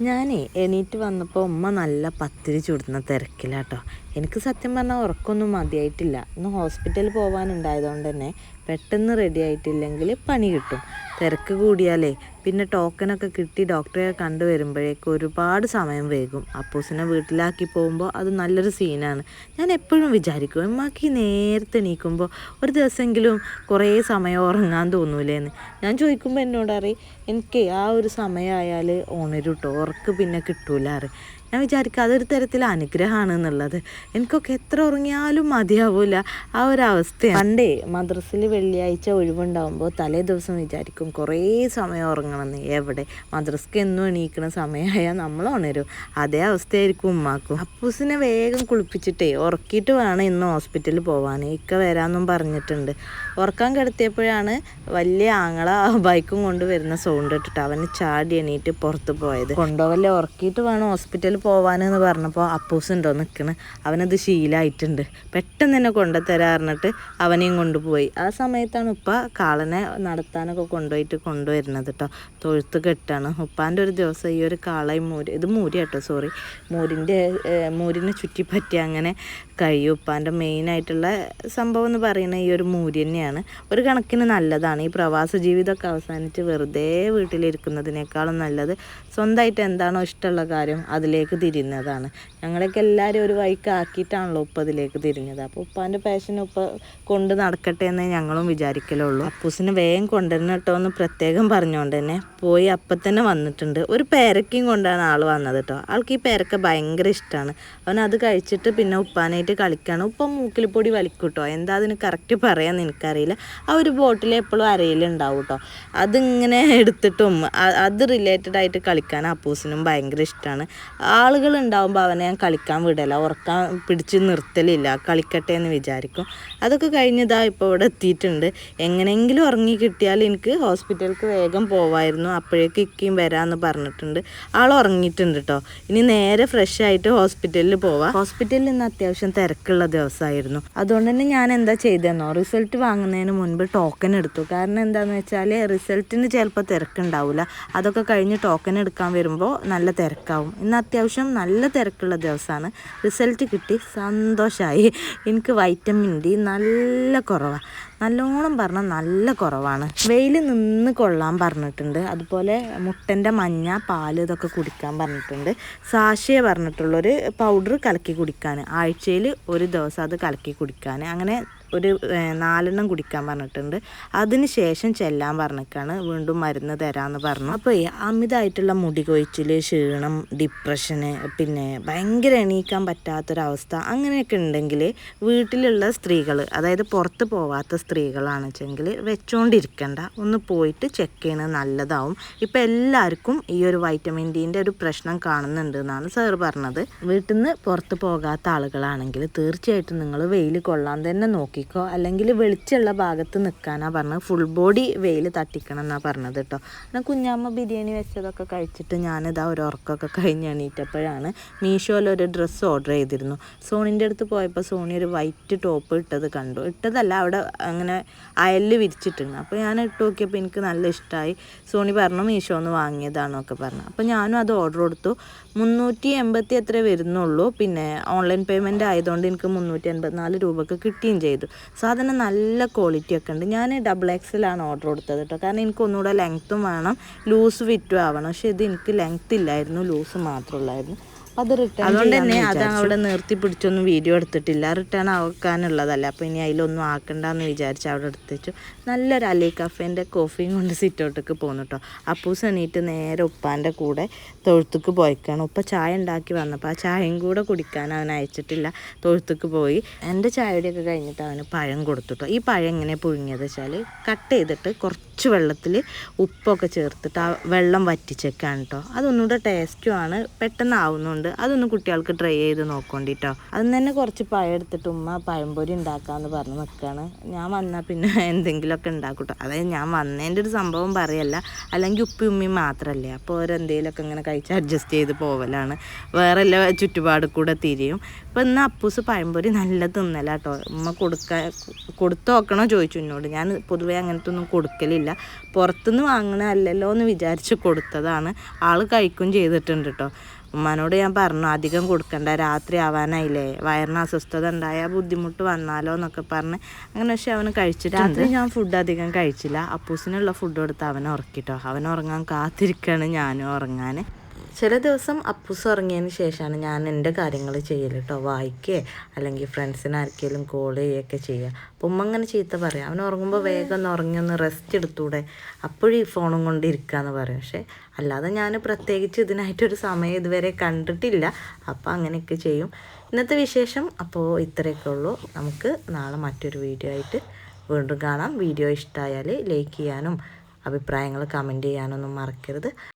ഞാനേ എണീറ്റ് വന്നപ്പോൾ ഉമ്മ നല്ല പത്തിരി ചുടുന്ന തിരക്കിലാട്ടോ. എനിക്ക് സത്യം പറഞ്ഞാൽ ഉറക്കമൊന്നും മതിയായിട്ടില്ല. ഇന്ന് ഹോസ്പിറ്റലിൽ പോകാനുണ്ടായതുകൊണ്ട് തന്നെ പെട്ടെന്ന് റെഡി ആയിട്ടില്ലെങ്കിൽ പണി കിട്ടും. തിരക്ക് കൂടിയാലേ പിന്നെ ടോക്കനൊക്കെ കിട്ടി ഡോക്ടറെ കണ്ടു വരുമ്പോഴേക്കും ഒരുപാട് സമയം വൈകും. അപ്പൂസിനെ വീട്ടിലാക്കി പോകുമ്പോൾ അത് നല്ലൊരു സീനാണ് ഞാൻ എപ്പോഴും വിചാരിക്കും ഉമ്മാക്ക് നേരത്തെ എണീക്കുമ്പോൾ ഒരു ദിവസമെങ്കിലും കുറേ സമയം ഉറങ്ങാൻ തോന്നൂലേന്ന്. ഞാൻ ചോദിക്കുമ്പോൾ എന്നോട് അറിയും എനിക്ക് ആ ഒരു സമയമായാൽ ഉണരും കേട്ടോ ഉറക്ക് പിന്നെ കിട്ടൂല അറി ഞാൻ വിചാരിക്കുക അതൊരു തരത്തിൽ അനുഗ്രഹമാണ് എന്നുള്ളത്. എനിക്കൊക്കെ എത്ര ഉറങ്ങിയാലും മതിയാവൂല. ആ ഒരു അവസ്ഥയാണ്. പണ്ടേ മദ്രസിൽ വെള്ളിയാഴ്ച ഒഴിവുണ്ടാകുമ്പോൾ തലേ ദിവസം വിചാരിക്കും കുറേ സമയം ഉറങ്ങണമെന്ന്. എവിടെ? മദ്രസ്ക്ക് എന്നും എണീക്കണ സമയമായാൽ നമ്മൾ ഉണരും. അതേ അവസ്ഥയായിരിക്കും ഉമ്മാക്കും. അപ്പൂസിനെ വേഗം കുളിപ്പിച്ചിട്ടേ ഉറക്കിയിട്ട് വേണം ഇന്ന് ഹോസ്പിറ്റലിൽ പോവാൻ ഇക്ക വരാമെന്നും പറഞ്ഞിട്ടുണ്ട്. ഉറക്കാൻ കിടത്തിയപ്പോഴാണ് വലിയ ആങ്ങള ബൈക്കും കൊണ്ട് വരുന്ന സൗണ്ട് ഇട്ടിട്ട് അവന് ചാടി എണീറ്റ് പുറത്ത് പോയത്. കൊണ്ടുപോകല്ലേ ഉറക്കിയിട്ട് വേണം ഹോസ്പിറ്റലിൽ പോവാനെന്ന് പറഞ്ഞപ്പോൾ അപ്പൂസ് ഉണ്ടോ നിൽക്കണ് അവനത് ശീലായിട്ടുണ്ട്. പെട്ടെന്ന് തന്നെ കൊണ്ടുതരാ പറഞ്ഞിട്ട് അവനെയും കൊണ്ടുപോയി. ആ സമയത്താണ് ഉപ്പ കാളനെ നടത്താനൊക്കെ കൊണ്ടുപോയിട്ട് കൊണ്ടുവരുന്നത് കേട്ടോ. തൊഴുത്ത് കെട്ടാണ്. ഉപ്പാന്റെ ഒരു ദിവസം ഈ ഒരു കാളയും മൂര് ഇത് മൂരി കേട്ടോ സോറി മൂരിന്റെ മൂരിനെ ചുറ്റിപ്പറ്റി അങ്ങനെ കഴിയും. ഉപ്പാന്റെ മെയിനായിട്ടുള്ള സംഭവം എന്ന് പറയുന്നത് ഈ ഒരു മൂരി തന്നെയാണ്. ഒരു കണക്കിന് നല്ലതാണ്. ഈ പ്രവാസ ജീവിതമൊക്കെ അവസാനിച്ച് വെറുതെ വീട്ടിലിരിക്കുന്നതിനേക്കാളും നല്ലത് സ്വന്തമായിട്ട് എന്താണോ ഇഷ്ടമുള്ള കാര്യം അതിലേക്ക് തിരിയുന്നതാണ് ഞങ്ങളൊക്കെ എല്ലാവരും ഒരു വഴിക്ക് ആക്കിയിട്ടാണല്ലോ ഉപ്പ അതിലേക്ക് തിരിഞ്ഞത്. അപ്പോൾ ഉപ്പാന്റെ പാഷൻ ഉപ്പ കൊണ്ട് നടക്കട്ടെ എന്നേ ഞങ്ങളും വിചാരിക്കലുള്ളൂ. അപ്പൂസിന് വേഗം കൊണ്ടുവരണം കേട്ടോ എന്ന് പ്രത്യേകം പറഞ്ഞുകൊണ്ട് തന്നെ പോയി അപ്പം തന്നെ വന്നിട്ടുണ്ട്. ഒരു പേരക്കയും കൊണ്ടാണ് ആൾ വന്നത് കേട്ടോ ആൾക്ക് ഈ പേരക്ക ഭയങ്കര ഇഷ്ടമാണ് അവൻ അത് കഴിച്ചിട്ട് പിന്നെ ഉപ്പാനായിട്ട് കളിക്കാണ്. ഉപ്പ മൂക്കിൽ പൊടി വലിക്കും കേട്ടോ എന്താ അതിന് കറക്റ്റ് പറയാമെന്ന് എനിക്കറിയില്ല. ആ ഒരു ബോട്ടിൽ എപ്പോഴും അരയിലുണ്ടാവും കേട്ടോ അതിങ്ങനെ എടുത്തിട്ടും അത് റിലേറ്റഡ് ആയിട്ട് കളിക്കാൻ അപ്പൂസിനും ഭയങ്കര ഇഷ്ടമാണ് ആളുകൾ ഉണ്ടാവുമ്പോൾ അവനെ ഞാൻ കളിക്കാൻ വിടല. ഉറക്കാൻ പിടിച്ച് നിർത്തലില്ല. കളിക്കട്ടെ എന്ന് വിചാരിക്കും. അതൊക്കെ കഴിഞ്ഞതാ ഇപ്പോൾ ഇവിടെ എത്തിയിട്ടുണ്ട്. എങ്ങനെയെങ്കിലും ഉറങ്ങി കിട്ടിയാൽ എനിക്ക് ഹോസ്പിറ്റലിലേക്ക് വേഗം പോവായിരുന്നു അപ്പോഴേക്ക് ഇക്കയും വരാമെന്ന് പറഞ്ഞിട്ടുണ്ട്. ആൾ ഉറങ്ങിയിട്ടുണ്ട് കേട്ടോ ഇനി നേരെ ഫ്രഷ് ആയിട്ട് ഹോസ്പിറ്റലിൽ പോവാം. ഹോസ്പിറ്റലിൽ നിന്ന് അത്യാവശ്യം തിരക്കുള്ള ദിവസമായിരുന്നു. അതുകൊണ്ട് തന്നെ ഞാൻ എന്താ ചെയ്തതെന്നോ? റിസൾട്ട് വാങ്ങുന്നതിന് മുൻപ് ടോക്കൺ എടുത്തു. കാരണം എന്താണെന്ന് വെച്ചാൽ റിസൾട്ടിന് ചിലപ്പോൾ തിരക്കുണ്ടാവില്ല അതൊക്കെ കഴിഞ്ഞ് ടോക്കൺ എടുക്കാൻ വരുമ്പോൾ നല്ല തിരക്കാവും. ഇന്ന് അത്യാവശ്യം നല്ല തിരക്കുള്ള ദിവസമാണ്. റിസൾട്ട് കിട്ടി. സന്തോഷമായി എനിക്ക് വൈറ്റമിൻ ഡി നല്ല കുറവാണ് നല്ലോണം പറഞ്ഞാൽ നല്ല കുറവാണ്. വെയിൽ നിന്ന് കൊള്ളാൻ പറഞ്ഞിട്ടുണ്ട്. അതുപോലെ മുട്ടന്റെ മഞ്ഞ പാൽ ഇതൊക്കെ കുടിക്കാൻ പറഞ്ഞിട്ടുണ്ട്. സാഷയെ പറഞ്ഞിട്ടുള്ളൊരു പൗഡർ കലക്കി കുടിക്കാൻ ആഴ്ചയിൽ ഒരു ദിവസം അത് കലക്കി കുടിക്കാൻ അങ്ങനെ ഒരു നാലെണ്ണം കുടിക്കാൻ പറഞ്ഞിട്ടുണ്ട്. അതിന് ശേഷം ചെല്ലാൻ പറഞ്ഞിട്ടാണ് വീണ്ടും മരുന്ന് തരാമെന്ന് പറഞ്ഞു. അപ്പോൾ അമിതമായിട്ടുള്ള മുടി കൊഴിച്ചിൽ ക്ഷീണം ഡിപ്രഷന് പിന്നെ ഭയങ്കര എണീക്കാൻ പറ്റാത്തൊരവസ്ഥ അങ്ങനെയൊക്കെ ഉണ്ടെങ്കിൽ വീട്ടിലുള്ള സ്ത്രീകൾ അതായത് പുറത്ത് പോവാത്ത സ്ത്രീകളാണെന്ന് വെച്ചെങ്കിൽ വെച്ചുകൊണ്ടിരിക്കണ്ട ഒന്ന് പോയിട്ട് ചെക്ക് ചെയ്യണത് നല്ലതാവും. ഇപ്പം എല്ലാവർക്കും ഈ ഒരു വൈറ്റമിൻ ഡീന്റെ ഒരു പ്രശ്നം കാണുന്നുണ്ട് എന്നാണ് സർ പറഞ്ഞത്. വീട്ടിൽ നിന്ന് പുറത്ത് പോകാത്ത ആളുകളാണെങ്കിൽ തീർച്ചയായിട്ടും നിങ്ങൾ വെയിൽ കൊള്ളാൻ തന്നെ നോക്കിക്കോ അല്ലെങ്കിൽ വെളിച്ചുള്ള ഭാഗത്ത് നിൽക്കാനാ പറഞ്ഞത്. ഫുൾ ബോഡി വെയിൽ തട്ടിക്കണം എന്നാണ് പറഞ്ഞത് കേട്ടോ. എന്നാൽ കുഞ്ഞാമ്മ ബിരിയാണി വെച്ചതൊക്കെ കഴിച്ചിട്ട് ഞാനിതാ ഒരു ഉറക്കമൊക്കെ കഴിഞ്ഞ് എണീറ്റപ്പോഴാണ് മീഷോയിൽ ഒരു ഡ്രസ്സ് ഓർഡർ ചെയ്തിരുന്നു. സോണിന്റെ അടുത്ത് പോയപ്പോൾ സോണി ഒരു വൈറ്റ് ടോപ്പ് ഇട്ടത് കണ്ടു. ഇട്ടതല്ല അവിടെ അങ്ങനെ അയലിൽ വിരിച്ചിട്ടുണ്ട്. അപ്പോൾ ഞാൻ ഇട്ട് നോക്കിയപ്പോൾ എനിക്ക് നല്ല ഇഷ്ടമായി. സോണി പറഞ്ഞു മീഷോ ഒന്ന് വാങ്ങിയതാണൊക്കെ പറഞ്ഞു. അപ്പോൾ ഞാനും അത് ഓർഡർ കൊടുത്തു. മുന്നൂറ്റി എൺപത്തി എത്ര വരുന്നുള്ളൂ. പിന്നെ ഓൺലൈൻ പേയ്മെന്റ് ആയതുകൊണ്ട് എനിക്ക് മുന്നൂറ്റി എൺപത്തിനാല് രൂപക്ക് കിട്ടുകയും ചെയ്തു. സാധനം നല്ല ക്വാളിറ്റി ഒക്കെ ഉണ്ട്. ഞാൻ ഡബിൾ എക്സലാണ് ഓർഡർ കൊടുത്തത് കേട്ടോ കാരണം എനിക്ക് ഒന്നുകൂടെ ലെങ്ത്തും വേണം. ലൂസ് ഫിറ്റും ആവണം. പക്ഷേ ഇത് എനിക്ക് ലെങ്ത് ഇല്ലായിരുന്നു. ലൂസ് മാത്രമുള്ളായിരുന്നു അത് റിട്ടേൺ അതുകൊണ്ട് തന്നെ അത് അവിടെ നിർത്തി പിടിച്ചൊന്നും വീഡിയോ എടുത്തിട്ടില്ല. റിട്ടേൺ ആക്കാനുള്ളതല്ല. അപ്പോൾ ഇനി അതിലൊന്നും ആക്കണ്ടെന്ന് വിചാരിച്ച് അവിടെ എടുത്ത് വെച്ചു നല്ലൊരു അലി കഫേന്റെ കോഫിയും കൊണ്ട് സിറ്റൗട്ടേക്ക് പോന്നു കേട്ടോ അപ്പൂസ് എണീറ്റ് നേരെ ഉപ്പാന്റെ കൂടെ തൊഴുത്തുക്ക് പോയിക്കാണ്. ഉപ്പ ചായ ഉണ്ടാക്കി വന്നപ്പോൾ ആ ചായയും കൂടെ കുടിക്കാൻ അവൻ അയച്ചിട്ടില്ല. തൊഴുത്തുക്ക് പോയി. എന്റെ ചായയുടെയൊക്കെ കഴിഞ്ഞിട്ട് അവന് പഴം കൊടുത്തു കേട്ടോ ഈ പഴം എങ്ങനെ പുഴുങ്ങിയത് വെച്ചാൽ കട്ട് ചെയ്തിട്ട് കുറച്ച് വെള്ളത്തിൽ ഉപ്പൊക്കെ ചേർത്തിട്ട് ആ വെള്ളം വറ്റിച്ചേക്കാണ് കേട്ടോ അതൊന്നുകൂടെ ടേസ്റ്റുമാണ് പെട്ടെന്ന് ആവുന്നുണ്ട്. ചെയ്യുന്നുണ്ട് അതൊന്ന് കുട്ടികൾക്ക് ട്രൈ ചെയ്ത് നോക്കണ്ടിട്ടോ അതിന് തന്നെ കുറച്ച് പഴം എടുത്തിട്ട് ഉമ്മ പഴംപൊരി ഉണ്ടാക്കാന്ന് പറഞ്ഞ് നിൽക്കുകയാണ് ഞാൻ വന്നാൽ പിന്നെ എന്തെങ്കിലുമൊക്കെ ഉണ്ടാക്കട്ടോ. അതായത് ഞാൻ വന്നതിന്റെ ഒരു സംഭവം പറയല്ല. അല്ലെങ്കിൽ ഉപ്പി ഉമ്മയും മാത്രമല്ലേ അപ്പോൾ ഓരെന്തെങ്കിലുമൊക്കെ ഇങ്ങനെ കഴിച്ച് അഡ്ജസ്റ്റ് ചെയ്ത് പോവലാണ്. വേറെ എല്ലാ ചുറ്റുപാട് കൂടെ തിരിയും. ഇപ്പം ഇന്ന് അപ്പൂസ് പഴംപൊരി നല്ല തിന്നലാട്ടോ. ഉമ്മ കൊടുക്കാൻ കൊടുത്തു നോക്കണോ ചോദിച്ചു എന്നോട് ഞാൻ പൊതുവേ അങ്ങനത്തെ ഒന്നും കൊടുക്കലില്ല. പുറത്തുനിന്ന് വാങ്ങണ അല്ലല്ലോ എന്ന് വിചാരിച്ച് കൊടുത്തതാണ്. ആൾ കഴിക്കും ചെയ്തിട്ടുണ്ട് കേട്ടോ ഉമ്മാനോട് ഞാൻ പറഞ്ഞു അധികം കൊടുക്കണ്ട രാത്രി ആവാനായില്ലേ? വയറിന് അസ്വസ്ഥത ഉണ്ടായാൽ ബുദ്ധിമുട്ട് വന്നാലോ എന്നൊക്കെ പറഞ്ഞ് അങ്ങനെ പക്ഷെ അവന് കഴിച്ചിട്ട് രാത്രി ഞാൻ ഫുഡ് അധികം കഴിച്ചില്ല. അപ്പൂസിനുള്ള ഫുഡ് കൊടുത്ത് അവനെ ഉറക്കിട്ടോ. അവൻ ഉറങ്ങാൻ കാത്തിരിക്കാണ് ഞാനും ഉറങ്ങാൻ ചില ദിവസം അപ്പൂസ് ഉറങ്ങിയതിന് ശേഷമാണ് ഞാൻ എന്റെ കാര്യങ്ങൾ ചെയ്യൽ കേട്ടോ വായിക്കേ അല്ലെങ്കിൽ ഫ്രണ്ട്സിന് ആർക്കെങ്കിലും കോൾ ചെയ്യുകയൊക്കെ ചെയ്യുക. അപ്പം ഉമ്മ അങ്ങനെ ചീത്ത പറയാം. അവൻ ഉറങ്ങുമ്പോൾ വേഗം ഒന്ന് ഉറങ്ങി ഒന്ന് റെസ്റ്റ് എടുത്തൂടെ. അപ്പോഴും ഈ ഫോണും കൊണ്ട് ഇരിക്കാന്ന് പറയും. പക്ഷേ അല്ലാതെ ഞാൻ പ്രത്യേകിച്ച് ഇതിനായിട്ടൊരു സമയം ഇതുവരെ കണ്ടിട്ടില്ല. അപ്പോൾ അങ്ങനെയൊക്കെ ചെയ്യും. ഇന്നത്തെ വിശേഷം അപ്പോൾ ഇത്രയൊക്കെ ഉള്ളൂ. നമുക്ക് നാളെ മറ്റൊരു വീഡിയോ ആയിട്ട് വീണ്ടും കാണാം. വീഡിയോ ഇഷ്ടമായാൽ ലൈക്ക് ചെയ്യാനും അഭിപ്രായങ്ങൾ കമന്റ് ചെയ്യാനൊന്നും മറക്കരുത്.